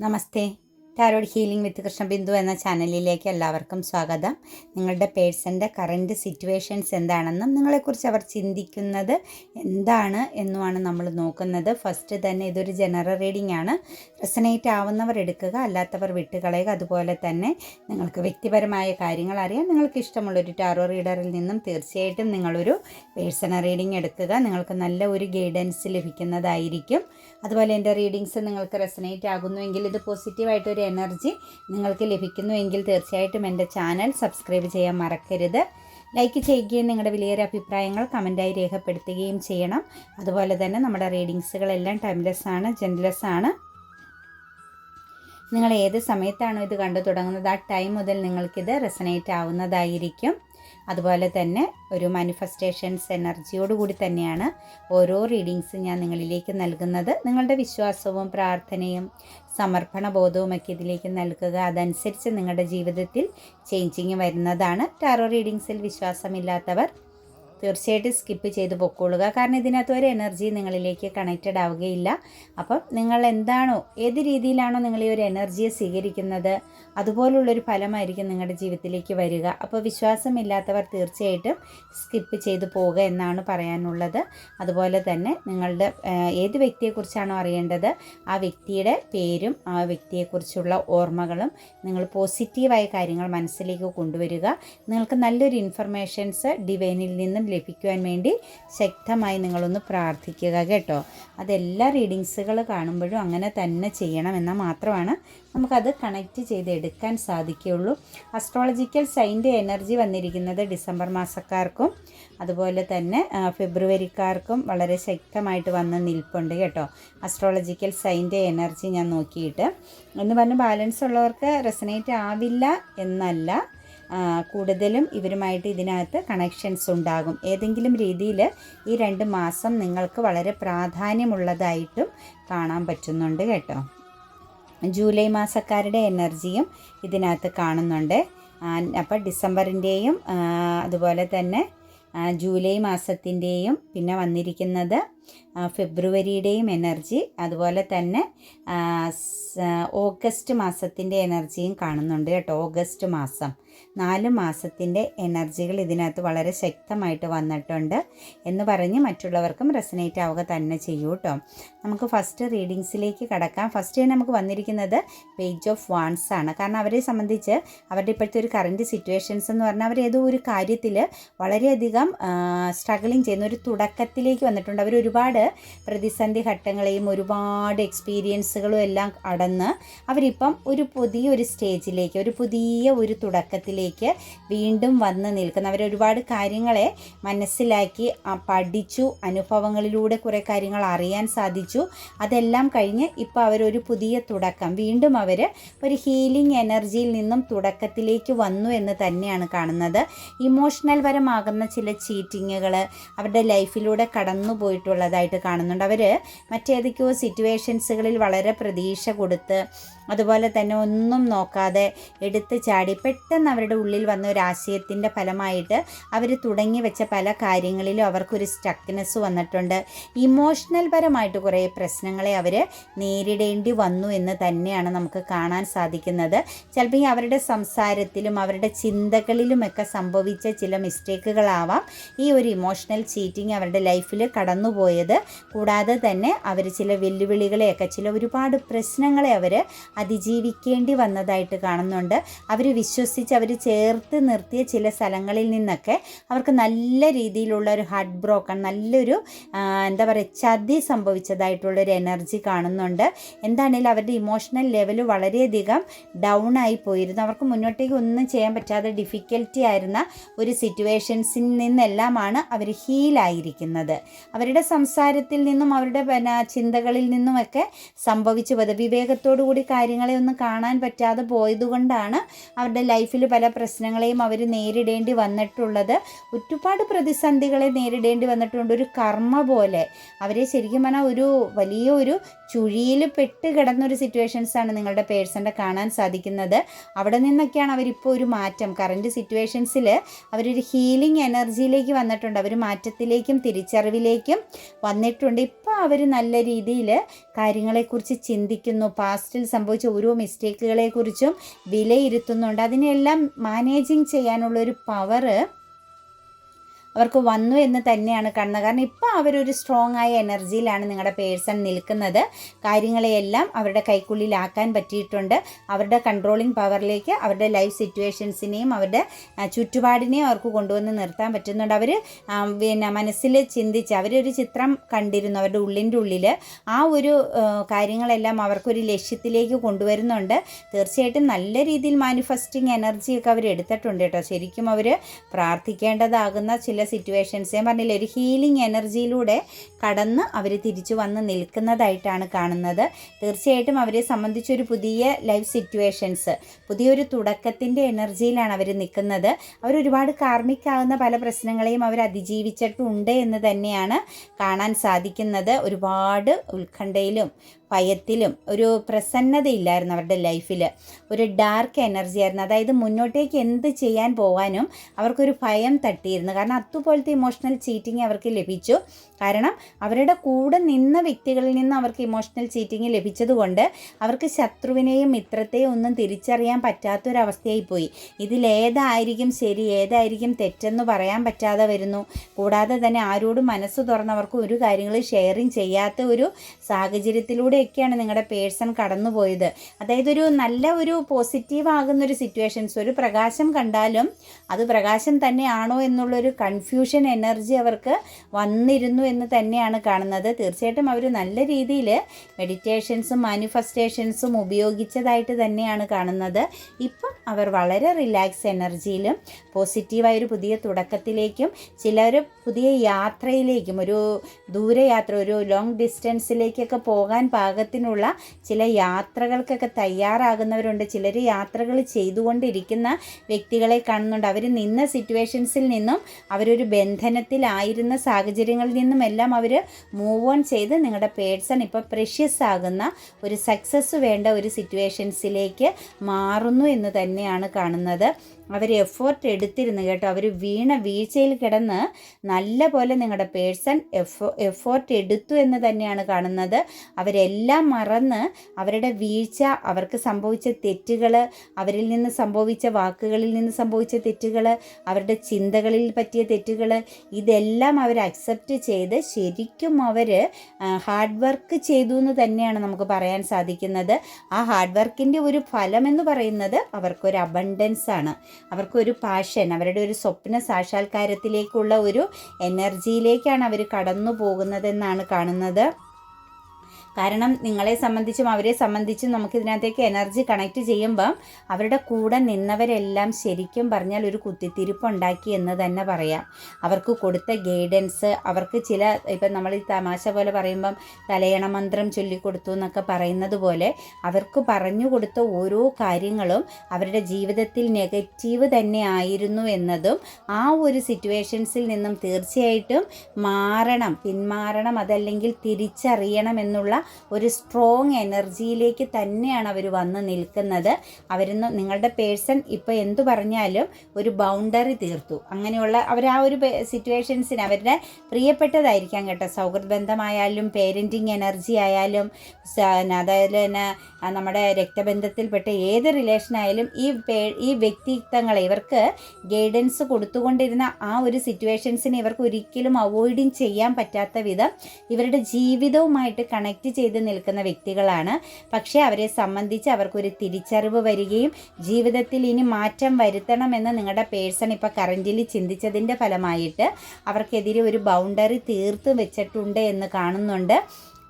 నమస్తే. Tarot healing വിത്ത് കൃഷ്ണബിന്ദു എന്ന ചാനലിലേക്ക് എല്ലാവർക്കും സ്വാഗതം. നിങ്ങളുടെ പേഴ്സന്റെ കറന്റ് സിറ്റുവേഷൻസ് എന്താണെന്നും നിങ്ങളെക്കുറിച്ച് അവർ ചിന്തിക്കുന്നത് എന്താണ് എന്നുമാണ് നമ്മൾ നോക്കുന്നത്. ഫസ്റ്റ് തന്നെ ഇതൊരു ജനറൽ റീഡിംഗ് ആണ്. റെസനേറ്റ് ആവുന്നവർ എടുക്കുക അല്ലാത്തവർ വിട്ടുകളയുക. അതുപോലെ തന്നെ നിങ്ങൾക്ക് വ്യക്തിപരമായ കാര്യങ്ങൾ അറിയാൻ നിങ്ങൾക്ക് ഇഷ്ടമുള്ളൊരു ടാറോ റീഡറിൽ നിന്നും തീർച്ചയായിട്ടും നിങ്ങളൊരു പേഴ്സണൽ റീഡിംഗ് എടുക്കുക. നിങ്ങൾക്ക് നല്ല ഒരു ഗൈഡൻസ് ലഭിക്കുന്നതായിരിക്കും. അതുപോലെ എന്റെ റീഡിങ്സ് നിങ്ങൾക്ക് റെസനേറ്റ് ആകുന്നുവെങ്കിൽ ഇത് പോസിറ്റീവായിട്ടൊരു എനർജി നിങ്ങൾക്ക് ലഭിക്കുന്നുവെങ്കിൽ തീർച്ചയായിട്ടും എന്റെ ചാനൽ സബ്സ്ക്രൈബ് ചെയ്യാൻ മറക്കരുത്. ലൈക്ക് ചെയ്യുകയും നിങ്ങളുടെ വിലയേറിയ അഭിപ്രായങ്ങൾ കമന്റായി രേഖപ്പെടുത്തുകയും ചെയ്യണം. അതുപോലെ തന്നെ നമ്മുടെ റീഡിങ്സുകളെല്ലാം ടൈംലെസ് ആണ് ജെൻലെസ് ആണ്. നിങ്ങൾ ഏത് സമയത്താണോ ഇത് കണ്ടു തുടങ്ങുന്നത് ആ ടൈം മുതൽ നിങ്ങൾക്കിത് റെസനേറ്റ് ആവുന്നതായിരിക്കും. അതുപോലെ തന്നെ ഒരു മാനിഫെസ്റ്റേഷൻസ് എനർജിയോടുകൂടി തന്നെയാണ് ഓരോ റീഡിങ്സും ഞാൻ നിങ്ങളിലേക്ക് നൽകുന്നത്. നിങ്ങളുടെ വിശ്വാസവും പ്രാർത്ഥനയും സമർപ്പണ ബോധവുമൊക്കെ ഇതിലേക്ക് നൽകുക. അതനുസരിച്ച് നിങ്ങളുടെ ജീവിതത്തിൽ ചേഞ്ചിങ് വരുന്നതാണ്. ടാറോ റീഡിങ്സിൽ വിശ്വാസമില്ലാത്തവർ തീർച്ചയായിട്ടും സ്കിപ്പ് ചെയ്ത് പൊക്കോളുക. കാരണം ഇതിനകത്ത് ഒരു എനർജി നിങ്ങളിലേക്ക് കണക്റ്റഡ് ആവുകയില്ല. അപ്പം നിങ്ങൾ എന്താണോ ഏത് രീതിയിലാണോ നിങ്ങൾ ഈ ഒരു എനർജിയെ സ്വീകരിക്കുന്നത് അതുപോലുള്ളൊരു ഫലമായിരിക്കും നിങ്ങളുടെ ജീവിതത്തിലേക്ക് വരിക. അപ്പോൾ വിശ്വാസമില്ലാത്തവർ തീർച്ചയായിട്ടും സ്കിപ്പ് ചെയ്ത് പോവുക എന്നാണ് പറയാനുള്ളത്. അതുപോലെ തന്നെ നിങ്ങളുടെ ഏത് വ്യക്തിയെക്കുറിച്ചാണോ അറിയേണ്ടത് ആ വ്യക്തിയുടെ പേരും ആ വ്യക്തിയെക്കുറിച്ചുള്ള ഓർമ്മകളും നിങ്ങൾ പോസിറ്റീവായ കാര്യങ്ങൾ മനസ്സിലേക്ക് കൊണ്ടുവരിക. നിങ്ങൾക്ക് നല്ലൊരു ഇൻഫർമേഷൻസ് ഡിവൈനിൽ നിന്നും ലഭിക്കുവാൻ വേണ്ടി ശക്തമായി നിങ്ങളൊന്ന് പ്രാർത്ഥിക്കുക കേട്ടോ. അതെല്ലാ റീഡിങ്സുകൾ കാണുമ്പോഴും അങ്ങനെ തന്നെ ചെയ്യണം എന്നാൽ മാത്രമാണ് നമുക്കത് കണക്റ്റ് ചെയ്ത് എടുക്കാൻ സാധിക്കുകയുള്ളൂ. അസ്ട്രോളജിക്കൽ സൈന്റെ എനർജി വന്നിരിക്കുന്നത് ഡിസംബർ മാസക്കാർക്കും അതുപോലെ തന്നെ ഫെബ്രുവരിക്കാർക്കും വളരെ ശക്തമായിട്ട് വന്ന് നിൽപ്പുണ്ട് കേട്ടോ. അസ്ട്രോളജിക്കൽ സൈന്റെ എനർജി ഞാൻ നോക്കിയിട്ട്. എന്ന് പറഞ്ഞ് ബാലൻസ് ഉള്ളവർക്ക് റെസനേറ്റ് ആവില്ല എന്നല്ല. കൂടുതലും ഇവരുമായിട്ട് ഇതിനകത്ത് കണക്ഷൻസ് ഉണ്ടാകും. ഏതെങ്കിലും രീതിയിൽ ഈ രണ്ട് മാസം നിങ്ങൾക്ക് വളരെ പ്രാധാന്യമുള്ളതായിട്ടും കാണാൻ പറ്റുന്നുണ്ട് കേട്ടോ. ജൂലൈ മാസക്കാരുടെ എനർജിയും ഇതിനകത്ത് കാണുന്നുണ്ട്. അപ്പോൾ ഡിസംബറിന്റെയും അതുപോലെ തന്നെ ജൂലൈ മാസത്തിന്റെയും പിന്നെ വന്നിരിക്കുന്നത് ഫെബ്രുവരിയുടെയും എനർജി അതുപോലെ തന്നെ ഓഗസ്റ്റ് മാസത്തിന്റെ എനർജിയും കാണുന്നുണ്ട് കേട്ടോ. ഓഗസ്റ്റ് മാസം. നാല് മാസത്തിന്റെ എനർജികൾ ഇതിനകത്ത് വളരെ ശക്തമായിട്ട് വന്നിട്ടുണ്ട് എന്ന് പറഞ്ഞ് മറ്റുള്ളവർക്കും റെസനേറ്റ് ആവുക തന്നെ ചെയ്യൂ കേട്ടോ. നമുക്ക് ഫസ്റ്റ് റീഡിങ്സിലേക്ക് കടക്കാം. ഫസ്റ്റ് നമുക്ക് വന്നിരിക്കുന്നത് പേജ് ഓഫ് വാൺസ് ആണ്. കാരണം അവരെ സംബന്ധിച്ച് അവരുടെ ഇപ്പോഴത്തെ ഒരു കറന്റ് സിറ്റുവേഷൻസ് എന്ന് പറഞ്ഞാൽ അവർ ഏതോ ഒരു കാര്യത്തിൽ വളരെയധികം സ്ട്രഗിളിങ് ചെയ്യുന്ന ഒരു തുടക്കത്തിലേക്ക് വന്നിട്ടുണ്ട്. അവർ ഒരുപാട് പ്രതിസന്ധി ഘട്ടങ്ങളെയും ഒരുപാട് എക്സ്പീരിയൻസുകളും എല്ലാം അടന്ന് അവരിപ്പം ഒരു പുതിയ ഒരു സ്റ്റേജിലേക്ക് ഒരു പുതിയ ഒരു തുടക്കത്തിലേക്ക് വീണ്ടും വന്ന് നിൽക്കുന്ന. അവർ ഒരുപാട് കാര്യങ്ങളെ മനസ്സിലാക്കി പഠിച്ചു അനുഭവങ്ങളിലൂടെ കുറേ കാര്യങ്ങൾ അറിയാൻ സാധിച്ചു. അതെല്ലാം കഴിഞ്ഞ് ഇപ്പോൾ അവരൊരു പുതിയ തുടക്കം. വീണ്ടും അവർ ഒരു ഹീലിംഗ് എനർജിയിൽ നിന്നും തുടക്കത്തിലേക്ക് വന്നു എന്ന് തന്നെയാണ് കാണുന്നത്. ഇമോഷണൽ പരമാകുന്ന ചില ചീറ്റിങ്ങുകൾ അവരുടെ ലൈഫിലൂടെ കടന്നു പോയിട്ടുള്ളതായിട്ട് കാണുന്നുണ്ട്. അവർ മറ്റേതൊക്കെയോ സിറ്റുവേഷൻസുകളിൽ വളരെ പ്രതീക്ഷ കൊടുത്ത് അതുപോലെ തന്നെ ഒന്നും നോക്കാതെ എടുത്ത് ചാടി പെട്ടെന്ന് അവരുടെ ഉള്ളിൽ വന്ന ഒരു ആശയത്തിന്റെ ഫലമായിട്ട് അവർ തുടങ്ങി വെച്ച പല കാര്യങ്ങളിലും അവർക്കൊരു സ്റ്റക്നെസ് വന്നിട്ടുണ്ട്. ഇമോഷണൽ പരമായിട്ട് കുറേ പ്രശ്നങ്ങളെ അവർ നേരിടേണ്ടി വന്നു എന്ന് തന്നെയാണ് നമുക്ക് കാണാൻ സാധിക്കുന്നത്. ചിലപ്പോൾ അവരുടെ സംസാരത്തിലും അവരുടെ ചിന്തകളിലുമൊക്കെ സംഭവിച്ച ചില മിസ്റ്റേക്കുകളാവാം ഈ ഒരു ഇമോഷണൽ ചീറ്റിംഗ് അവരുടെ ലൈഫിൽ കടന്നുപോയത് കൂടാതെ തന്നെ അവർ ചില വെല്ലുവിളികളെയൊക്കെ ചില ഒരുപാട് പ്രശ്നങ്ങളെ അവർ അതിജീവിക്കേണ്ടി വന്നതായിട്ട് കാണുന്നുണ്ട്. അവർ വിശ്വസിച്ച് അവർ ചേർത്ത് നിർത്തിയ ചില സ്ഥലങ്ങളിൽ നിന്നൊക്കെ അവർക്ക് നല്ല രീതിയിലുള്ള ഒരു ഹാർട്ട് ബ്രോക്കൺ നല്ലൊരു എന്താ പറയുക ചതി സംഭവിച്ചതായിട്ടുള്ളൊരു എനർജി കാണുന്നുണ്ട്. എന്താണെങ്കിലും അവരുടെ ഇമോഷണൽ ലെവൽ വളരെയധികം ഡൗൺ ആയി പോയിരുന്നു. അവർക്ക് മുന്നോട്ടേക്ക് ഒന്നും ചെയ്യാൻ പറ്റാതെ ഡിഫിക്കൽറ്റി ആയിരുന്ന ഒരു സിറ്റുവേഷൻസിൽ നിന്നെല്ലാമാണ് അവർ ഹീലായിരിക്കുന്നത് അവരുടെ സംസാരത്തിൽ നിന്നും അവരുടെ പിന്നെ ചിന്തകളിൽ നിന്നുമൊക്കെ സംഭവിച്ചു പോയത്. വിവേകത്തോടു കൂടി കാര്യങ്ങളെ ഒന്നും കാണാൻ പറ്റാതെ പോയതുകൊണ്ടാണ് അവരുടെ ലൈഫിൽ പല പ്രശ്നങ്ങളെയും അവർ നേരിടേണ്ടി വന്നിട്ടുള്ളത്. ഒരുപാട് പ്രതിസന്ധികളെ നേരിടേണ്ടി വന്നിട്ടുണ്ട്. ഒരു കർമ്മ പോലെ അവരെ ശരിക്കും പറഞ്ഞാൽ ഒരു വലിയ ഒരു ചുഴിയിൽ പെട്ട് കിടന്നൊരു സിറ്റുവേഷൻസാണ് നിങ്ങളുടെ പേഴ്സന്റെ കാണാൻ സാധിക്കുന്നത്. അവിടെ നിന്നൊക്കെയാണ് അവരിപ്പോൾ ഒരു മാറ്റം. കറന്റ് സിറ്റുവേഷൻസിൽ അവരൊരു ഹീലിംഗ് എനർജിയിലേക്ക് വന്നിട്ടുണ്ട്. അവർ മാറ്റത്തിലേക്കും തിരിച്ചറിവിലേക്കും വന്നിട്ടുണ്ട്. ഇപ്പോൾ അവർ നല്ല രീതിയിൽ കാര്യങ്ങളെക്കുറിച്ച് ചിന്തിക്കുന്നു. പാസ്റ്റിൽ സംഭവിച്ച ഓരോ മിസ്റ്റേക്കുകളെക്കുറിച്ചും വിലയിരുത്തുന്നുണ്ട്. അതിനെല്ലാം മാനേജിങ് ചെയ്യാനുള്ളൊരു പവറ് അവർക്ക് വന്നു എന്ന് തന്നെയാണ് കാണുന്നത്. കാരണം ഇപ്പോൾ അവരൊരു സ്ട്രോങ് ആയ എനർജിയിലാണ് നിങ്ങളുടെ പേഴ്സൺ നിൽക്കുന്നത്. കാര്യങ്ങളെയെല്ലാം അവരുടെ കൈക്കുള്ളിലാക്കാൻ പറ്റിയിട്ടുണ്ട്. അവരുടെ കൺട്രോളിങ് പവറിലേക്ക് അവരുടെ ലൈഫ് സിറ്റുവേഷൻസിനെയും അവരുടെ ചുറ്റുപാടിനെയും അവർക്ക് കൊണ്ടുവന്ന് നിർത്താൻ പറ്റുന്നുണ്ട്. അവർ പിന്നെ മനസ്സിൽ ചിന്തിച്ച് അവരൊരു ചിത്രം കണ്ടിരുന്നു അവരുടെ ഉള്ളിന്റെ ഉള്ളിൽ ആ ഒരു കാര്യങ്ങളെല്ലാം അവർക്കൊരു ലക്ഷ്യത്തിലേക്ക് കൊണ്ടുവരുന്നുണ്ട്. തീർച്ചയായിട്ടും നല്ല രീതിയിൽ മാനിഫെസ്റ്റിംഗ് എനർജിയൊക്കെ അവർ എടുത്തിട്ടുണ്ട് കേട്ടോ. ശരിക്കും അവർ പ്രാർത്ഥിക്കേണ്ടതാകുന്ന ചില സിറ്റുവേഷൻസ് ഞാൻ പറഞ്ഞില്ല ഒരു ഹീലിംഗ് എനർജിയിലൂടെ കടന്ന് അവർ തിരിച്ചു വന്ന് നിൽക്കുന്നതായിട്ടാണ് കാണുന്നത്. തീർച്ചയായിട്ടും അവരെ സംബന്ധിച്ചൊരു പുതിയ ലൈഫ് സിറ്റുവേഷൻസ് പുതിയൊരു തുടക്കത്തിന്റെ എനർജിയിലാണ് അവർ നിൽക്കുന്നത്. അവർ ഒരുപാട് കാർമിക്കാവുന്ന പല പ്രശ്നങ്ങളെയും അവർ അതിജീവിച്ചിട്ടുണ്ട് എന്ന് തന്നെയാണ് കാണാൻ സാധിക്കുന്നത്. ഒരുപാട് ഉത്കണ്ഠയിലും ഭയത്തിലും ഒരു പ്രസന്നതയില്ലായിരുന്നു അവരുടെ ലൈഫിൽ ഒരു ഡാർക്ക് എനർജി ആയിരുന്നു. അതായത് മുന്നോട്ടേക്ക് എന്ത് ചെയ്യാൻ പോകാനും അവർക്കൊരു ഭയം തട്ടിയിരുന്നു. കാരണം അതുപോലത്തെ ഇമോഷണൽ ചീറ്റിംഗ് അവർക്ക് ലഭിച്ചു. കാരണം അവരുടെ കൂടെ നിന്ന വ്യക്തികളിൽ നിന്ന് അവർക്ക് ഇമോഷണൽ ചീറ്റിംഗ് ലഭിച്ചതുകൊണ്ട് അവർക്ക് ശത്രുവിനെയും മിത്രത്തെയും ഒന്നും തിരിച്ചറിയാൻ പറ്റാത്തൊരവസ്ഥയായി പോയി. ഇതിലേതായിരിക്കും ശരി ഏതായിരിക്കും തെറ്റെന്ന് പറയാൻ പറ്റാതെ വരുന്നു. കൂടാതെ തന്നെ ആരോടും മനസ്സ് തുറന്നവർക്ക് ഒരു കാര്യങ്ങളും ഷെയറിങ് ചെയ്യാത്ത ഒരു സാഹചര്യത്തിലൂടെയൊക്കെയാണ് നിങ്ങളുടെ പേഴ്സൺ കടന്നുപോയത്. അതായത് ഒരു നല്ല ഒരു പോസിറ്റീവ് ആകുന്ന ഒരു സിറ്റുവേഷൻസ് ഒരു പ്രകാശം കണ്ടാലും അത് പ്രകാശം തന്നെയാണോ എന്നുള്ളൊരു കൺഫ്യൂഷൻ എനർജി അവർക്ക് വന്നിരുന്നു എന്ന് തന്നെയാണ് കാണുന്നത്. തീർച്ചയായിട്ടും അവർ നല്ല രീതിയിൽ മെഡിറ്റേഷൻസും മാനിഫെസ്റ്റേഷൻസും ഉപയോഗിച്ചതായിട്ട് തന്നെയാണ് കാണുന്നത്. ഇപ്പം അവർ വളരെ റിലാക്സ് എനർജിയിലും പോസിറ്റീവായ ഒരു പുതിയ തുടക്കത്തിലേക്കും ചിലർ പുതിയ യാത്രയിലേക്കും ഒരു ദൂരയാത്ര ഒരു ലോങ് ഡിസ്റ്റൻസിലേക്കൊക്കെ പോകാൻ പാകത്തിനുള്ള ചില യാത്രകൾക്കൊക്കെ തയ്യാറാകുന്നവരുണ്ട്. ചിലർ യാത്രകൾ ചെയ്തുകൊണ്ടിരിക്കുന്ന വ്യക്തികളെ കാണുന്നുണ്ട്. അവർ നിന്ന സിറ്റുവേഷൻസിൽ നിന്നും അവരൊരു ബന്ധനത്തിലായിരുന്ന സാഹചര്യങ്ങളിൽ നിന്നും എല്ലാം അവർ മൂവ് ഓൺ ചെയ്ത് നിങ്ങളുടെ പേഴ്സൺ ഇപ്പോൾ പ്രഷ്യസ് ആകുന്ന ഒരു സക്സസ് വേണ്ട ഒരു സിറ്റുവേഷൻസിലേക്ക് മാറുന്നു എന്ന് തന്നെയാണ് കാണുന്നത്. അവർ എഫേർട്ട് എടുത്തിരുന്നു കേട്ടോ. അവർ വീണ വീഴ്ചയിൽ കിടന്ന് നല്ല പോലെ നിങ്ങളുടെ പേഴ്സൺ എഫോ എഫേർട്ട് എടുത്തു എന്ന് തന്നെയാണ് കാണുന്നത്. അവരെല്ലാം മറന്ന് അവരുടെ വീഴ്ച അവർക്ക് സംഭവിച്ച തെറ്റുകൾ അവരിൽ നിന്ന് സംഭവിച്ച വാക്കുകളിൽ നിന്ന് സംഭവിച്ച തെറ്റുകൾ അവരുടെ ചിന്തകളിൽ പറ്റിയ തെറ്റുകൾ ഇതെല്ലാം അവർ അക്സെപ്റ്റ് ചെയ്ത് ശരിക്കും അവർ ഹാർഡ് വർക്ക് ചെയ്തു എന്ന് തന്നെയാണ് നമുക്ക് പറയാൻ സാധിക്കുന്നത്. ആ ഹാർഡ് വർക്കിന്റെ ഒരു ഫലം എന്ന് പറയുന്നത് അവർക്കൊരു അബണ്ടൻസ് ആണ്. അവർക്കൊരു പാഷൻ അവരുടെ ഒരു സ്വപ്ന സാക്ഷാത്കാരത്തിലേക്കുള്ള ഒരു എനർജിയിലേക്കാണ് അവർ കടന്നു പോകുന്നതെന്നാണ് കാണുന്നത്. കാരണം നിങ്ങളെ സംബന്ധിച്ചും അവരെ സംബന്ധിച്ചും നമുക്ക് ഇതിനകത്തേക്ക് എനർജി കണക്ട് ചെയ്യുമ്പം അവരുടെ കൂടെ നിന്നവരെല്ലാം ശരിക്കും പറഞ്ഞാൽ ഒരു കുത്തിത്തിരിപ്പുണ്ടാക്കി എന്ന് തന്നെ പറയാം. അവർക്ക് കൊടുത്ത ഗൈഡൻസ് അവർക്ക് ചില ഇപ്പം നമ്മൾ ഈ തമാശ പോലെ പറയുമ്പം തലയണ മന്ത്രം ചൊല്ലിക്കൊടുത്തു എന്നൊക്കെ പറയുന്നത് പോലെ അവർക്ക് പറഞ്ഞു കൊടുത്ത ഓരോ കാര്യങ്ങളും അവരുടെ ജീവിതത്തിൽ നെഗറ്റീവ് തന്നെ ആയിരുന്നു എന്നതും ആ ഒരു സിറ്റുവേഷൻസിൽ നിന്നും തീർച്ചയായിട്ടും മാറണം പിന്മാറണം അതല്ലെങ്കിൽ തിരിച്ചറിയണം എന്നുള്ള ഒരു സ്ട്രോങ് എനർജിയിലേക്ക് തന്നെയാണ് അവർ വന്ന് നിൽക്കുന്നത്. അവർ നിങ്ങളുടെ പേഴ്സൺ ഇപ്പോൾ എന്തു പറഞ്ഞാലും ഒരു ബൗണ്ടറി തീർത്തു. അങ്ങനെയുള്ള അവർ ആ ഒരു സിറ്റുവേഷൻസിന് അവരുടെ പ്രിയപ്പെട്ടതായിരിക്കാം കേട്ടോ. സൗഹൃദ ബന്ധമായാലും പേരന്റിങ് എനർജി ആയാലും അതായത് തന്നെ നമ്മുടെ രക്തബന്ധത്തിൽപ്പെട്ട ഏത് റിലേഷനായാലും ഈ പേ ഈ വ്യക്തിത്വങ്ങളെ ഇവർക്ക് ഗൈഡൻസ് കൊടുത്തുകൊണ്ടിരുന്ന ആ ഒരു സിറ്റുവേഷൻസിനെ ഇവർക്ക് ഒരിക്കലും അവോയ്ഡിങ് ചെയ്യാൻ പറ്റാത്ത വിധം ഇവരുടെ ജീവിതവുമായിട്ട് കണക്ട് ചെയ്ത് നിൽക്കുന്ന വ്യക്തികളാണ്. പക്ഷേ അവരെ സംബന്ധിച്ച് അവർക്കൊരു തിരിച്ചറിവ് വരികയും ജീവിതത്തിൽ ഇനി മാറ്റം വരുത്തണമെന്ന് നിങ്ങളുടെ പേഴ്സൺ ഇപ്പോൾ കറന്റിൽ ചിന്തിച്ചതിന്റെ ഫലമായിട്ട് അവർക്കെതിരെ ഒരു ബൗണ്ടറി തീർത്ത് വെച്ചിട്ടുണ്ട് എന്ന് കാണുന്നുണ്ട്.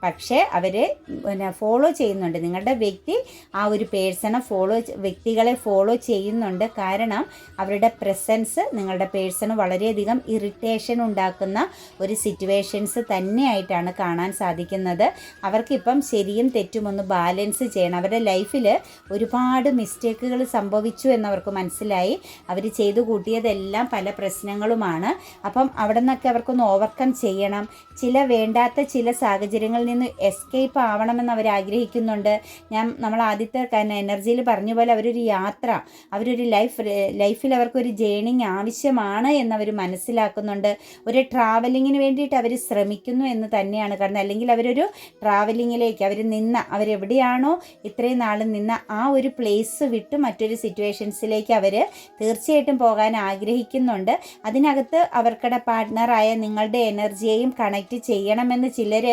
പക്ഷേ അവർ പിന്നെ ഫോളോ ചെയ്യുന്നുണ്ട്. നിങ്ങളുടെ വ്യക്തി ആ ഒരു പേഴ്സണെ ഫോളോ വ്യക്തികളെ ഫോളോ ചെയ്യുന്നുണ്ട്. കാരണം അവരുടെ പ്രസൻസ് നിങ്ങളുടെ പേഴ്സണ് വളരെയധികം ഇറിറ്റേഷൻ ഉണ്ടാക്കുന്ന ഒരു സിറ്റുവേഷൻസ് തന്നെയായിട്ടാണ് കാണാൻ സാധിക്കുന്നത്. അവർക്കിപ്പം ശരിയും തെറ്റും ഒന്ന് ബാലൻസ് ചെയ്യണം. അവരുടെ ലൈഫിൽ ഒരുപാട് മിസ്റ്റേക്കുകൾ സംഭവിച്ചു എന്നവർക്ക് മനസ്സിലായി. അവർ ചെയ്തു കൂട്ടിയതെല്ലാം പല പ്രശ്നങ്ങളുമാണ്. അപ്പം അവിടെ നിന്നൊക്കെ അവർക്കൊന്ന് ഓവർകം ചെയ്യണം. ചില വേണ്ടാത്ത ചില സാഹചര്യങ്ങളിൽ നിന്ന് എസ്കേപ്പ് ആവണമെന്ന് അവർ ആഗ്രഹിക്കുന്നുണ്ട്. ഞാൻ നമ്മൾ ആദ്യത്തെ എനർജിയിൽ പറഞ്ഞ പോലെ അവരൊരു യാത്ര അവരൊരു ലൈഫ് ലൈഫിൽ അവർക്കൊരു ജേണിങ് ആവശ്യമാണ് എന്നവർ മനസ്സിലാക്കുന്നുണ്ട്. ഒരു ട്രാവലിങ്ങിന് വേണ്ടിയിട്ട് അവർ ശ്രമിക്കുന്നു എന്ന് തന്നെയാണ് കാരണം അല്ലെങ്കിൽ അവരൊരു ട്രാവലിങ്ങിലേക്ക് അവർ നിന്ന അവരെവിടെയാണോ ഇത്രയും നാൾ നിന്ന ആ ഒരു പ്ലേസ് വിട്ട് മറ്റൊരു സിറ്റുവേഷൻസിലേക്ക് അവർ തീർച്ചയായിട്ടും പോകാൻ ആഗ്രഹിക്കുന്നുണ്ട്. അതിനകത്ത് അവർക്കടെ പാർട്ട്ണറായ നിങ്ങളുടെ എനർജിയെയും കണക്റ്റ് ചെയ്യണമെന്ന് ചിലർ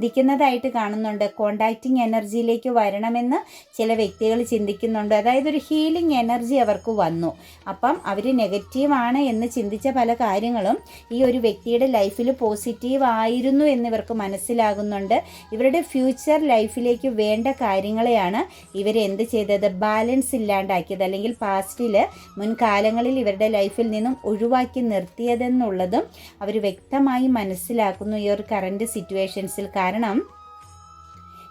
ചിന്തിക്കുന്നതായിട്ട് കാണുന്നുണ്ട്. കോണ്ടാക്റ്റിംഗ് എനർജിയിലേക്ക് വരണമെന്ന് ചില വ്യക്തികൾ ചിന്തിക്കുന്നുണ്ട്. അതായത് ഒരു ഹീലിംഗ് എനർജി അവർക്ക് വന്നു. അപ്പം അവർ നെഗറ്റീവാണ് എന്ന് ചിന്തിച്ച പല കാര്യങ്ങളും ഈ ഒരു വ്യക്തിയുടെ ലൈഫിൽ പോസിറ്റീവ് ആയിരുന്നു എന്നിവർക്ക് മനസ്സിലാകുന്നുണ്ട്. ഇവരുടെ ഫ്യൂച്ചർ ലൈഫിലേക്ക് വേണ്ട കാര്യങ്ങളെയാണ് ഇവർ എന്ത് ചെയ്തത്? ബാലൻസ് ഇല്ലാണ്ടാക്കിയത്. അല്ലെങ്കിൽ പാസ്റ്റിൽ മുൻകാലങ്ങളിൽ ഇവരുടെ ലൈഫിൽ നിന്നും ഒഴിവാക്കി നിർത്തിയതെന്നുള്ളതും അവർ വ്യക്തമായി മനസ്സിലാക്കുന്നു ഈ ഒരു കറന്റ് സിറ്റുവേഷൻസിൽ കാരണം കാരണം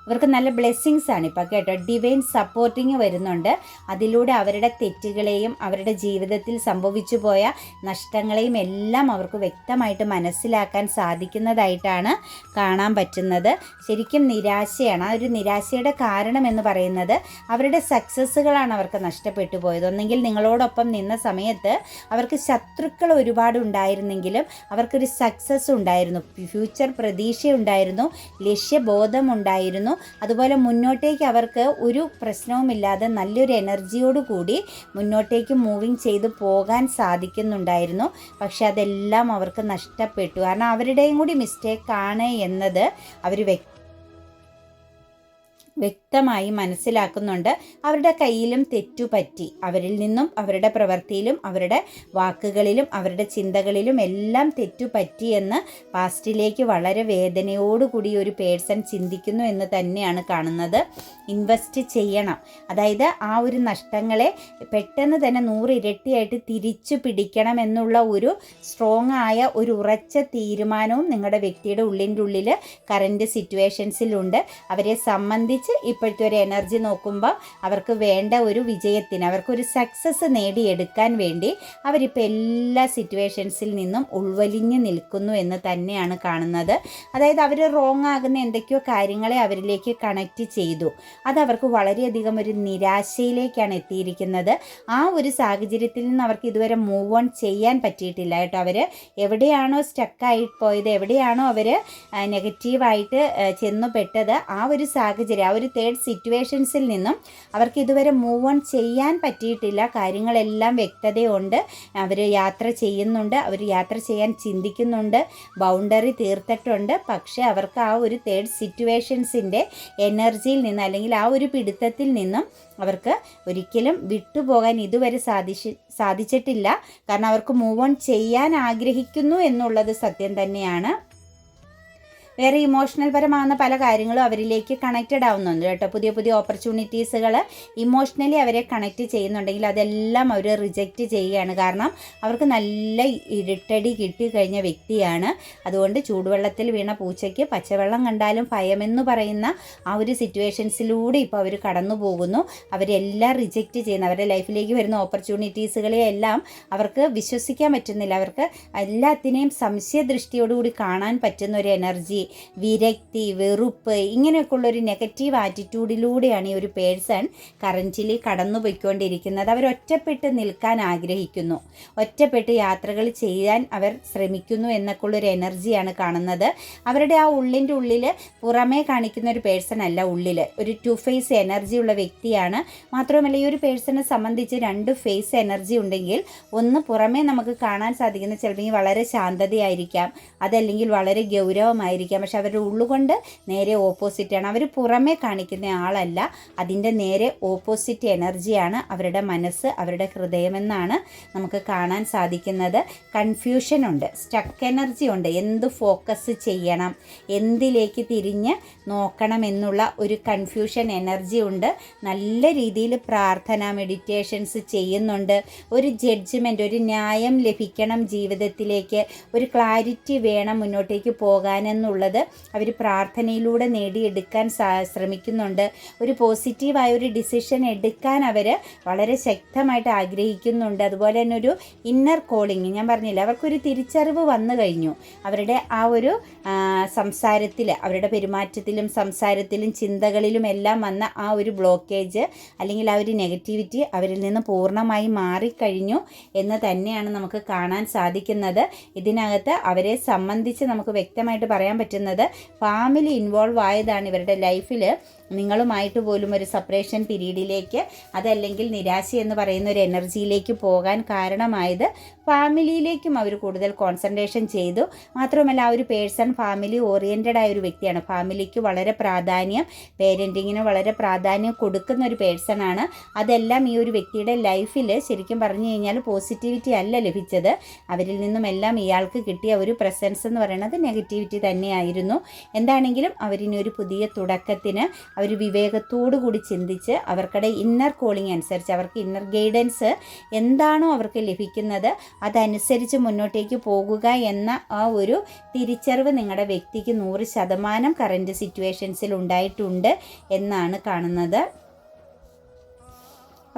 ഇവർക്ക് നല്ല ബ്ലെസ്സിങ്സ് ആണ്. ഇപ്പോൾ കേട്ടോ ഡിവൈൻ സപ്പോർട്ടിങ് വരുന്നുണ്ട്. അതിലൂടെ അവരുടെ തെറ്റുകളെയും അവരുടെ ജീവിതത്തിൽ സംഭവിച്ചു പോയ നഷ്ടങ്ങളെയും എല്ലാം അവർക്ക് വ്യക്തമായിട്ട് മനസ്സിലാക്കാൻ സാധിക്കുന്നതായിട്ടാണ് കാണാൻ പറ്റുന്നത്. ശരിക്കും നിരാശയാണ്. ആ ഒരു നിരാശയുടെ കാരണം എന്ന് പറയുന്നത് അവരുടെ സക്സസ്സുകളാണ് അവർക്ക് നഷ്ടപ്പെട്ടു പോയത്. ഒന്നെങ്കിൽ നിങ്ങളോടൊപ്പം നിന്ന സമയത്ത് അവർക്ക് ശത്രുക്കൾ ഒരുപാട് ഉണ്ടായിരുന്നെങ്കിലും അവർക്കൊരു സക്സസ് ഉണ്ടായിരുന്നു. ഫ്യൂച്ചർ പ്രതീക്ഷയുണ്ടായിരുന്നു. ലക്ഷ്യബോധം ഉണ്ടായിരുന്നു അതുപോലെ മുന്നോട്ടേക്ക് അവർക്ക് ഒരു പ്രശ്നവുമില്ലാതെ നല്ലൊരു എനർജിയോട് കൂടി മുന്നോട്ടേക്ക് മൂവിങ് ചെയ്ത് പോകാൻ സാധിക്കുന്നുണ്ടായിരുന്നു. പക്ഷെ അതെല്ലാം അവർക്ക് നഷ്ടപ്പെട്ടു. കാരണം അവരുടെയും കൂടി മിസ്റ്റേക്കാണ് എന്നത് അവർ വ്യക്തി വ്യക്തമായി മനസ്സിലാക്കുന്നുണ്ട്. അവരുടെ കയ്യിലും തെറ്റുപറ്റി. അവരിൽ നിന്നും അവരുടെ പ്രവൃത്തിയിലും അവരുടെ വാക്കുകളിലും അവരുടെ ചിന്തകളിലും എല്ലാം തെറ്റുപറ്റിയെന്ന് പാസ്റ്റിലേക്ക് വളരെ വേദനയോടുകൂടി ഒരു പേഴ്സൺ ചിന്തിക്കുന്നു എന്ന് തന്നെയാണ് കാണുന്നത്. ഇൻവെസ്റ്റ് ചെയ്യണം. അതായത് ആ ഒരു നഷ്ടങ്ങളെ പെട്ടെന്ന് തന്നെ നൂറിരട്ടിയായിട്ട് തിരിച്ചു പിടിക്കണം എന്നുള്ള ഒരു സ്ട്രോങ് ആയ ഒരു ഉറച്ച തീരുമാനവും നിങ്ങളുടെ വ്യക്തിയുടെ ഉള്ളിന്റെ ഉള്ളിൽ കറന്റ് സിറ്റുവേഷൻസിലുണ്ട് അവരെ സംബന്ധിച്ച് ഇപ്പോഴത്തെ ഒരു എനർജി നോക്കുമ്പോൾ അവർക്ക് വേണ്ട ഒരു വിജയത്തിന് അവർക്കൊരു സക്സസ് നേടിയെടുക്കാൻ വേണ്ടി അവരിപ്പോൾ എല്ലാ സിറ്റുവേഷൻസിൽ നിന്നും ഉൾവലിഞ്ഞ് നിൽക്കുന്നു എന്ന് തന്നെയാണ് കാണുന്നത്. അതായത് അവർ റോങ് ആകുന്ന എന്തൊക്കെയോ കാര്യങ്ങളെ അവരിലേക്ക് കണക്റ്റ് ചെയ്തു. അത് അവർക്ക് വളരെയധികം ഒരു നിരാശയിലേക്കാണ് എത്തിയിരിക്കുന്നത്. ആ ഒരു സാഹചര്യത്തിൽ നിന്ന് അവർക്ക് ഇതുവരെ മൂവ് ഓൺ ചെയ്യാൻ പറ്റിയിട്ടില്ല കേട്ടോ അവർ എവിടെയാണോ സ്റ്റക്കായി പോയത് എവിടെയാണോ അവർ നെഗറ്റീവായിട്ട് ചെന്നു പെട്ടത് ആ ഒരു സാഹചര്യം ആ ഒരു തേർഡ് സിറ്റുവേഷൻസിൽ നിന്നും അവർക്ക് ഇതുവരെ മൂവ് ഓൺ ചെയ്യാൻ പറ്റിയിട്ടില്ല. കാര്യങ്ങളെല്ലാം വ്യക്തതയുണ്ട്. അവർ യാത്ര ചെയ്യുന്നുണ്ട്. അവർ യാത്ര ചെയ്യാൻ ചിന്തിക്കുന്നുണ്ട്. ബൗണ്ടറി തീർത്തിട്ടുണ്ട്. പക്ഷേ അവർക്ക് ആ ഒരു തേർഡ് സിറ്റുവേഷൻസിന്റെ എനർജിയിൽ നിന്ന് അല്ലെങ്കിൽ ആ ഒരു പിടുത്തത്തിൽ നിന്നും അവർക്ക് ഒരിക്കലും വിട്ടുപോകാൻ ഇതുവരെ സാധിച്ച് സാധിച്ചിട്ടില്ല. കാരണം അവർക്ക് മൂവ് ഓൺ ചെയ്യാൻ ആഗ്രഹിക്കുന്നു എന്നുള്ളത് സത്യം തന്നെയാണ്. വേറെ ഇമോഷണൽ പരമാകുന്ന പല കാര്യങ്ങളും അവരിലേക്ക് കണക്റ്റഡ് ആവുന്നുണ്ട് കേട്ടോ. പുതിയ പുതിയ ഓപ്പർച്യൂണിറ്റീസുകൾ ഇമോഷണലി അവരെ കണക്റ്റ് ചെയ്യുന്നുണ്ടെങ്കിൽ അതെല്ലാം അവർ റിജക്റ്റ് ചെയ്യുകയാണ്. കാരണം അവർക്ക് നല്ല ഇരുട്ടടി കിട്ടിക്കഴിഞ്ഞ വ്യക്തിയാണ്. അതുകൊണ്ട് ചൂടുവെള്ളത്തിൽ വീണ പൂച്ചയ്ക്ക് പച്ചവെള്ളം കണ്ടാലും ഭയമെന്ന് പറയുന്ന ആ ഒരു സിറ്റുവേഷൻസിലൂടെ ഇപ്പോൾ അവർ കടന്നു പോകുന്നു. അവരെല്ലാം റിജക്റ്റ് ചെയ്യുന്നു. അവരുടെ ലൈഫിലേക്ക് വരുന്ന ഓപ്പർച്യൂണിറ്റീസുകളെ എല്ലാം അവർക്ക് വിശ്വസിക്കാൻ പറ്റുന്നില്ല. അവർക്ക് എല്ലാത്തിനെയും സംശയദൃഷ്ടിയോടുകൂടി കാണാൻ പറ്റുന്ന ഒരു എനർജി വിരക്തി വെറുപ്പ് ഇങ്ങനെയൊക്കെയുള്ള ഒരു നെഗറ്റീവ് ആറ്റിറ്റ്യൂഡിലൂടെയാണ് ഈ ഒരു പേഴ്സൺ കറന്റിലി കടന്നു പോയിക്കൊണ്ടിരിക്കുന്നത് അവർ ഒറ്റപ്പെട്ട് നിൽക്കാൻ ആഗ്രഹിക്കുന്നു. ഒറ്റപ്പെട്ട് യാത്രകൾ ചെയ്യാൻ അവർ ശ്രമിക്കുന്നു എന്നൊക്കെയുള്ളൊരു എനർജിയാണ് കാണുന്നത്. അവരുടെ ആ ഉള്ളിന്റെ ഉള്ളിൽ പുറമേ കാണിക്കുന്ന ഒരു പേഴ്സൺ അല്ല ഉള്ളിൽ. ഒരു ടു ഫേസ് എനർജി ഉള്ള വ്യക്തിയാണ്. മാത്രമല്ല ഈ ഒരു പേഴ്സണെ സംബന്ധിച്ച് രണ്ട് ഫേസ് എനർജി ഉണ്ടെങ്കിൽ ഒന്ന് പുറമേ നമുക്ക് കാണാൻ സാധിക്കുന്ന ചിലപ്പോൾ വളരെ ശാന്തതയായിരിക്കാം. അതല്ലെങ്കിൽ വളരെ ഗൗരവമായിരിക്കാം. പക്ഷെ അവരുടെ ഉള്ളുകൊണ്ട് നേരെ ഓപ്പോസിറ്റാണ് അവർ പുറമേ കാണിക്കുന്ന ആളല്ല. അതിന്റെ നേരെ ഓപ്പോസിറ്റ് എനർജിയാണ് അവരുടെ മനസ്സ് അവരുടെ ഹൃദയമെന്നാണ് നമുക്ക് കാണാൻ സാധിക്കുന്നത്. കൺഫ്യൂഷൻ ഉണ്ട് സ്റ്റക്ക് എനർജി ഉണ്ട്. എന്ത് ഫോക്കസ് ചെയ്യണം എന്തിലേക്ക് തിരിഞ്ഞ് നോക്കണം എന്നുള്ള ഒരു കൺഫ്യൂഷൻ എനർജി ഉണ്ട്. നല്ല രീതിയിൽ പ്രാർത്ഥന മെഡിറ്റേഷൻസ് ചെയ്യുന്നുണ്ട്. ഒരു ജഡ്ജ്മെന്റ് ഒരു ന്യായം ലഭിക്കണം ജീവിതത്തിലേക്ക്. ഒരു ക്ലാരിറ്റി വേണം മുന്നോട്ടേക്ക് പോകാനെന്നുള്ള എന്നുള്ളത് അവർ പ്രാർത്ഥനയിലൂടെ നേടിയെടുക്കാൻ ശ്രമിക്കുന്നുണ്ട്. ഒരു പോസിറ്റീവായ ഒരു ഡിസിഷൻ എടുക്കാൻ അവർ വളരെ ശക്തമായിട്ട് ആഗ്രഹിക്കുന്നുണ്ട്. അതുപോലെ തന്നെ ഒരു ഇന്നർ കോളിങ് ഞാൻ പറഞ്ഞില്ല അവർക്കൊരു തിരിച്ചറിവ് വന്നു കഴിഞ്ഞു. അവരുടെ ആ ഒരു സംസാരത്തിൽ അവരുടെ പെരുമാറ്റത്തിലും സംസാരത്തിലും ചിന്തകളിലും എല്ലാം വന്ന ആ ഒരു ബ്ലോക്കേജ് അല്ലെങ്കിൽ ആ ഒരു നെഗറ്റിവിറ്റി അവരിൽ നിന്ന് പൂർണമായി മാറിക്കഴിഞ്ഞു എന്ന് തന്നെയാണ് നമുക്ക് കാണാൻ സാധിക്കുന്നത്. ഇതിനകത്ത് അവരെ സംബന്ധിച്ച് നമുക്ക് വ്യക്തമായിട്ട് പറയാൻ പറ്റുന്നത്. ഫാമിലി ഇൻവോൾവ് ആയതാണ് ഇവരുടെ ലൈഫിൽ നിങ്ങളുമായിട്ട് പോലും ഒരു സെപ്പറേഷൻ പീരീഡിലേക്ക് അതല്ലെങ്കിൽ നിരാശ എന്ന് പറയുന്ന ഒരു എനർജിയിലേക്ക് പോകാൻ കാരണമായത് ഫാമിലിയിലേക്കും അവർ കൂടുതൽ കോൺസെൻട്രേഷൻ ചെയ്തു. മാത്രമല്ല ആ ഒരു പേഴ്സൺ ഫാമിലി ഓറിയന്റഡ് ആയ ഒരു വ്യക്തിയാണ്. ഫാമിലിക്ക് വളരെ പ്രാധാന്യം പേരന്റിങ്ങിന് വളരെ പ്രാധാന്യം കൊടുക്കുന്ന ഒരു പേഴ്സൺ ആണ്. അതെല്ലാം ഈ ഒരു വ്യക്തിയുടെ ലൈഫിൽ ശരിക്കും പറഞ്ഞു കഴിഞ്ഞാൽ പോസിറ്റിവിറ്റി അല്ല ലഭിച്ചത്. അവരിൽ നിന്നും എല്ലാം ഇയാൾക്ക് കിട്ടിയ ഒരു പ്രസൻസ് എന്ന് പറയുന്നത് നെഗറ്റിവിറ്റി തന്നെയായിരുന്നു എന്താണെങ്കിലും അവരിനി ഒരു പുതിയ തുടക്കത്തിന് അവർ വിവേകത്തോടു കൂടി ചിന്തിച്ച് അവർക്കടെ ഇന്നർ കോളിംഗ് അനുസരിച്ച് അവർക്ക് ഇന്നർ ഗൈഡൻസ് എന്താണോ അവർക്ക് ലഭിക്കുന്നത് അതനുസരിച്ച് മുന്നോട്ടേക്ക് പോകുക എന്ന ആ ഒരു തിരിച്ചറിവ് നിങ്ങളുടെ വ്യക്തിക്ക് നൂറ് ശതമാനം കറന്റ് സിറ്റുവേഷൻസിൽ ഉണ്ടായിട്ടുണ്ട് എന്നാണ് കാണുന്നത്.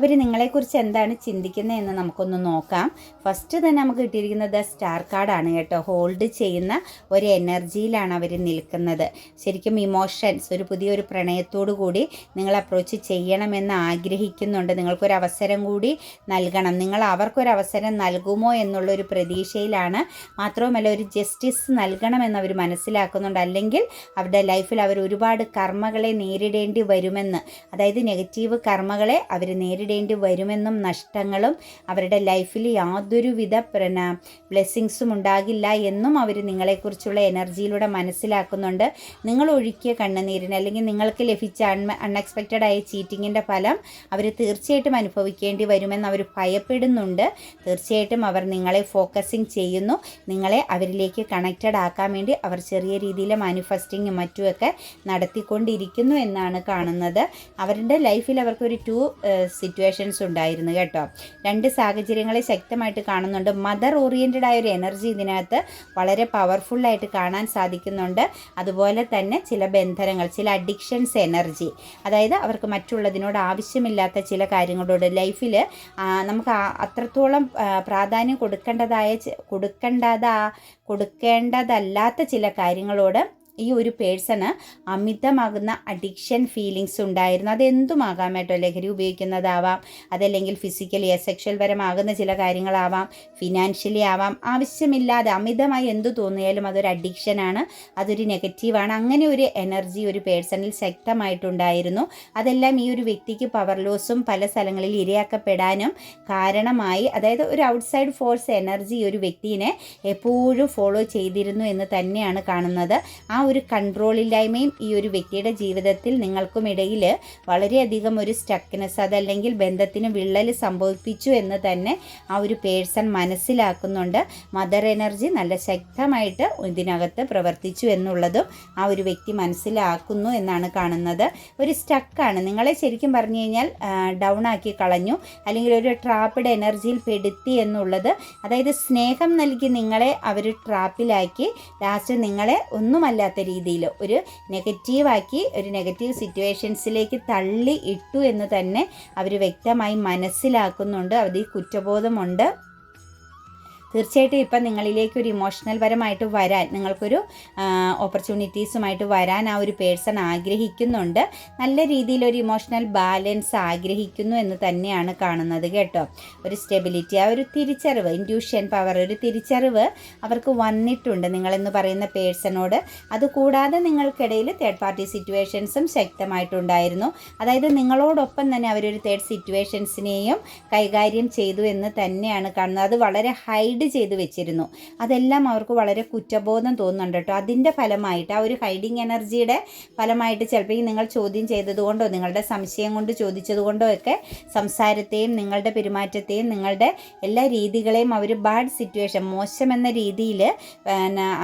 അവർ നിങ്ങളെക്കുറിച്ച് എന്താണ് ചിന്തിക്കുന്നത് എന്ന് നമുക്കൊന്ന് നോക്കാം. ഫസ്റ്റ് തന്നെ നമുക്ക് കിട്ടിയിരിക്കുന്നത് സ്റ്റാർ കാർഡാണ് കേട്ടോ. ഹോൾഡ് ചെയ്യുന്ന ഒരു എനർജിയിലാണ് അവർ നിൽക്കുന്നത്. ശരിക്കും ഇമോഷൻസ് ഒരു പുതിയൊരു പ്രണയത്തോടു കൂടി നിങ്ങൾ അപ്രോച്ച് ചെയ്യണമെന്ന് ആഗ്രഹിക്കുന്നുണ്ട്. നിങ്ങൾക്കൊരു അവസരം കൂടി നൽകണം. നിങ്ങൾ അവർക്കൊരു അവസരം നൽകുമോ എന്നുള്ളൊരു പ്രതീക്ഷയിലാണ്. മാത്രവുമല്ല ഒരു ജസ്റ്റിസ് നൽകണമെന്ന് അവർ മനസ്സിലാക്കുന്നുണ്ട്. അല്ലെങ്കിൽ അവരുടെ ലൈഫിൽ അവർ ഒരുപാട് കർമ്മകളെ നേരിടേണ്ടി വരുമെന്ന്. അതായത് നെഗറ്റീവ് കർമ്മകളെ അവർ നേരിടേണ്ടി വരുമെന്നും നഷ്ടങ്ങളും അവരുടെ ലൈഫിൽ യാതൊരുവിധ പിന്നെ ബ്ലെസ്സിങ്സും ഉണ്ടാകില്ല എന്നും അവർ നിങ്ങളെക്കുറിച്ചുള്ള എനർജിയിലൂടെ മനസ്സിലാക്കുന്നുണ്ട്. നിങ്ങൾ ഒഴുക്കിയ കണ്ണുനീരിന് അല്ലെങ്കിൽ നിങ്ങൾക്ക് ലഭിച്ച അൺഎക്സ്പെക്റ്റഡ് ആയ ചീറ്റിങ്ങിന്റെ ഫലം അവർ തീർച്ചയായിട്ടും അനുഭവിക്കേണ്ടി വരുമെന്ന് അവർ ഭയപ്പെടുന്നുണ്ട്. തീർച്ചയായിട്ടും അവർ നിങ്ങളെ ഫോക്കസിങ് ചെയ്യുന്നു. നിങ്ങളെ അവരിലേക്ക് കണക്റ്റഡ് ആക്കാൻ വേണ്ടി അവർ ചെറിയ രീതിയിൽ മാനിഫെസ്റ്റിങ്ങും മറ്റുമൊക്കെ നടത്തിക്കൊണ്ടിരിക്കുന്നു എന്നാണ് കാണുന്നത്. അവരുടെ ലൈഫിൽ അവർക്കൊരു ടു സിറ്റുവേഷൻസ് ഉണ്ടായിരുന്നു കേട്ടോ. രണ്ട് സാഹചര്യങ്ങളെ ശക്തമായിട്ട് കാണുന്നുണ്ട്. മദർ ഓറിയന്റഡ് ആയ ഒരു എനർജി ഇതിനകത്ത് വളരെ പവർഫുള്ളായിട്ട് കാണാൻ സാധിക്കുന്നുണ്ട്. അതുപോലെ തന്നെ ചില ബന്ധനങ്ങൾ ചില അഡിക്ഷൻസ് എനർജി അതായത് അവർക്ക് മറ്റുള്ളതിനോട് ആവശ്യമില്ലാത്ത ചില കാര്യങ്ങളോട് ലൈഫിൽ നമുക്ക് അത്രത്തോളം പ്രാധാന്യം കൊടുക്കേണ്ടതായ കൊടുക്കേണ്ടതാ കൊടുക്കേണ്ടതല്ലാത്ത ചില കാര്യങ്ങളോട് ഈ ഒരു പേഴ്സണ് അമിതമാകുന്ന അഡിക്ഷൻ ഫീലിങ്സ് ഉണ്ടായിരുന്നു. അതെന്തുമാകാം കേട്ടോ ലഹരി ഉപയോഗിക്കുന്നതാവാം? അതല്ലെങ്കിൽ ഫിസിക്കലി സെക്ഷൽ പരമാകുന്ന ചില കാര്യങ്ങളാവാം? ഫിനാൻഷ്യലി ആവാം? ആവശ്യമില്ലാതെ അമിതമായി എന്തു തോന്നിയാലും അതൊരു അഡിക്ഷനാണ് അതൊരു നെഗറ്റീവാണ് അങ്ങനെ ഒരു എനർജി ഒരു പേഴ്സണിൽ ശക്തമായിട്ടുണ്ടായിരുന്നു. അതെല്ലാം ഈ ഒരു വ്യക്തിക്ക് പവർ ലോസും പല സ്ഥലങ്ങളിൽ ഇരയാക്കപ്പെടാനും കാരണമായി. അതായത് ഒരു ഔട്ട്സൈഡ് ഫോഴ്സ് എനർജി ഒരു വ്യക്തിയെ എപ്പോഴും ഫോളോ ചെയ്തിരുന്നു എന്ന് തന്നെയാണ് കാണുന്നത്. ആ ഒരു കൺട്രോളില്ലായ്മയും ഈ ഒരു വ്യക്തിയുടെ ജീവിതത്തിൽ നിങ്ങൾക്കും ഇടയിൽ വളരെയധികം ഒരു സ്റ്റക്നെസ് അതല്ലെങ്കിൽ ബന്ധത്തിന് വിള്ളൽ സംഭവിപ്പിച്ചു എന്ന് തന്നെ ആ ഒരു പേഴ്സൺ മനസ്സിലാക്കുന്നുണ്ട്. മദർ എനർജി നല്ല ശക്തമായിട്ട് ഇതിനകത്ത് പ്രവർത്തിച്ചു എന്നുള്ളതും ആ ഒരു വ്യക്തി മനസ്സിലാക്കുന്നു എന്നാണ് കാണുന്നത്. ഒരു സ്റ്റക്കാണ് നിങ്ങളെ ശരിക്കും പറഞ്ഞു കഴിഞ്ഞാൽ ഡൗൺ ആക്കി കളഞ്ഞു. അല്ലെങ്കിൽ ഒരു ട്രാപ്പിഡ് എനർജിയിൽ പെടുത്തി എന്നുള്ളത് അതായത് സ്നേഹം നൽകി നിങ്ങളെ അവർ ട്രാപ്പിലാക്കി ലാസ്റ്റ് നിങ്ങളെ ഒന്നുമല്ലാത്ത രീതിയിൽ ഒരു നെഗറ്റീവാക്കി ഒരു നെഗറ്റീവ് സിറ്റുവേഷൻസിലേക്ക് തള്ളി ഇട്ടു എന്ന് തന്നെ അവർ വ്യക്തമായി മനസ്സിലാക്കുന്നുണ്ട്. അതിൽ കുറ്റബോധമുണ്ട്. തീർച്ചയായിട്ടും ഇപ്പം നിങ്ങളിലേക്ക് ഒരു ഇമോഷണൽ പരമായിട്ട് വരാൻ നിങ്ങൾക്കൊരു ഓപ്പർച്യൂണിറ്റീസുമായിട്ട് വരാൻ ആ ഒരു പേഴ്സൺ ആഗ്രഹിക്കുന്നുണ്ട്. നല്ല രീതിയിൽ ഒരു ഇമോഷണൽ ബാലൻസ് ആഗ്രഹിക്കുന്നു എന്ന് തന്നെയാണ് കാണുന്നത് കേട്ടോ. ഒരു സ്റ്റെബിലിറ്റി ആ ഒരു തിരിച്ചറിവ് ഇൻഡ്യൂഷൻ പവർ ഒരു തിരിച്ചറിവ് അവർക്ക് വന്നിട്ടുണ്ട് നിങ്ങളെന്ന് പറയുന്ന പേഴ്സണോട് അതുകൂടാതെ നിങ്ങൾക്കിടയിൽ തേർഡ് പാർട്ടി സിറ്റുവേഷൻസും ശക്തമായിട്ടുണ്ടായിരുന്നു. അതായത് നിങ്ങളോടൊപ്പം തന്നെ അവരൊരു തേർഡ് സിറ്റുവേഷൻസിനെയും കൈകാര്യം ചെയ്തു എന്ന് തന്നെയാണ് കാണുന്നത്. അത് വളരെ ഹൈഡ് ചെയ്ത് വെച്ചിരുന്നു. അതെല്ലാം അവർക്ക് വളരെ കുറ്റബോധം തോന്നുന്നുണ്ട് കേട്ടോ. അതിന്റെ ഫലമായിട്ട് ആ ഒരു ഹൈഡിങ് എനർജിയുടെ ഫലമായിട്ട് ചിലപ്പോൾ ഈ നിങ്ങൾ ചോദ്യം ചെയ്തതുകൊണ്ടോ നിങ്ങളുടെ സംശയം കൊണ്ട് ചോദിച്ചതുകൊണ്ടോ ഒക്കെ സംസാരത്തെയും നിങ്ങളുടെ പെരുമാറ്റത്തെയും നിങ്ങളുടെ എല്ലാ രീതികളെയും അവർ ബാഡ് സിറ്റുവേഷൻ മോശം എന്ന രീതിയിൽ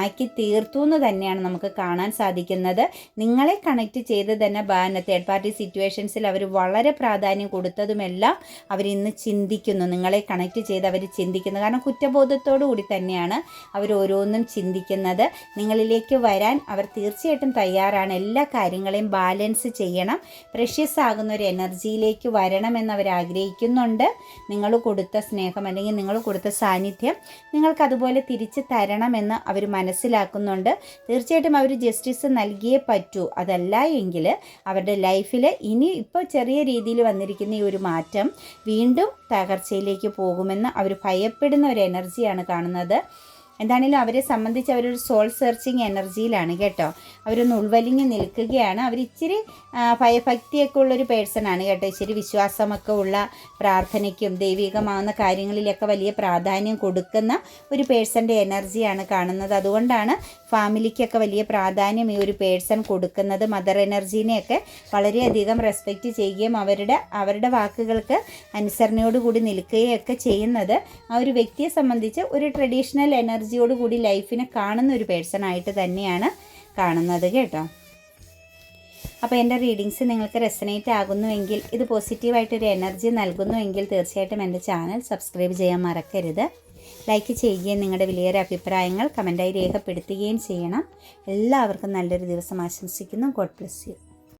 ആക്കി തീർത്തു എന്ന് തന്നെയാണ് നമുക്ക് കാണാൻ സാധിക്കുന്നത്. നിങ്ങളെ കണക്ട് ചെയ്ത് തന്നെ തേർഡ് പാർട്ടി സിറ്റുവേഷൻസിൽ അവർ വളരെ പ്രാധാന്യം കൊടുത്തതുമെല്ലാം അവരിന്ന് ചിന്തിക്കുന്നു. നിങ്ങളെ കണക്ട് ചെയ്ത് അവർ ചിന്തിക്കുന്നു. കാരണം കുറ്റബോധം ലക്ഷ്യബോധത്തോടു കൂടി തന്നെയാണ് അവർ ഓരോന്നും ചിന്തിക്കുന്നത്. നിങ്ങളിലേക്ക് വരാൻ അവർ തീർച്ചയായിട്ടും തയ്യാറാണ്. എല്ലാ കാര്യങ്ങളെയും ബാലൻസ് ചെയ്യണം. പ്രഷ്യസ് ആകുന്ന ഒരു എനർജിയിലേക്ക് വരണമെന്ന് അവർ ആഗ്രഹിക്കുന്നുണ്ട്. നിങ്ങൾ കൊടുത്ത സ്നേഹം അല്ലെങ്കിൽ നിങ്ങൾ കൊടുത്ത സാന്നിധ്യം നിങ്ങൾക്ക് അതുപോലെ തിരിച്ച് തരണമെന്ന് അവർ മനസ്സിലാക്കുന്നുണ്ട്. തീർച്ചയായിട്ടും അവർ ജസ്റ്റിസ് നൽകിയേ പറ്റൂ. അതല്ല എങ്കിൽ അവരുടെ ലൈഫിൽ ഇനി ഇപ്പോൾ ചെറിയ രീതിയിൽ വന്നിരിക്കുന്ന ഈ ഒരു മാറ്റം വീണ്ടും തകർച്ചയിലേക്ക് പോകുമെന്ന് അവർ ഭയപ്പെടുന്ന ഒരു എനർജിയാണ് കാണുന്നത്. എന്താണെങ്കിലും അവരെ സംബന്ധിച്ച് അവരൊരു സോൾ സെർച്ചിങ് എനർജിയിലാണ് കേട്ടോ. അവരൊന്ന് ഉൾവലിഞ്ഞ് നിൽക്കുകയാണ്. അവർ ഇച്ചിരി ഭയഭക്തിയൊക്കെ ഉള്ളൊരു പേഴ്സണാണ് കേട്ടോ. ഇച്ചിരി വിശ്വാസമൊക്കെ ഉള്ള പ്രാർത്ഥനയ്ക്കും ദൈവികമാവുന്ന കാര്യങ്ങളിലൊക്കെ വലിയ പ്രാധാന്യം കൊടുക്കുന്ന ഒരു പേഴ്സന്റെ എനർജിയാണ് കാണുന്നത്. അതുകൊണ്ടാണ് ഫാമിലിക്കൊക്കെ വലിയ പ്രാധാന്യം ഈ ഒരു പേഴ്സൺ കൊടുക്കുന്നത്. മദർ എനർജീനെയൊക്കെ വളരെയധികം റെസ്പെക്റ്റ് ചെയ്യുകയും അവരുടെ അവരുടെ വാക്കുകൾക്ക് അനുസരണയോടുകൂടി നിൽക്കുകയൊക്കെ ചെയ്യുന്നത് ആ ഒരു വ്യക്തിയെ സംബന്ധിച്ച് ഒരു ട്രഡീഷണൽ എനർജിയോട് കൂടി ലൈഫിനെ കാണുന്ന ഒരു പേഴ്സൺ ആയിട്ട് തന്നെയാണ് കാണുന്നത് കേട്ടോ. അപ്പോൾ എന്റെ റീഡിങ്സ് നിങ്ങൾക്ക് റെസനേറ്റ് ആകുന്നുവെങ്കിൽ ഇത് പോസിറ്റീവായിട്ടൊരു എനർജി നൽകുന്നുവെങ്കിൽ തീർച്ചയായിട്ടും എന്റെ ചാനൽ സബ്സ്ക്രൈബ് ചെയ്യാൻ മറക്കരുത്. ലൈക്ക് ചെയ്യുകയും നിങ്ങളുടെ വിലയേറെ അഭിപ്രായങ്ങൾ കമന്റായി രേഖപ്പെടുത്തുകയും ചെയ്യണം. എല്ലാവർക്കും നല്ലൊരു ദിവസം ആശംസിക്കുന്നു. God bless you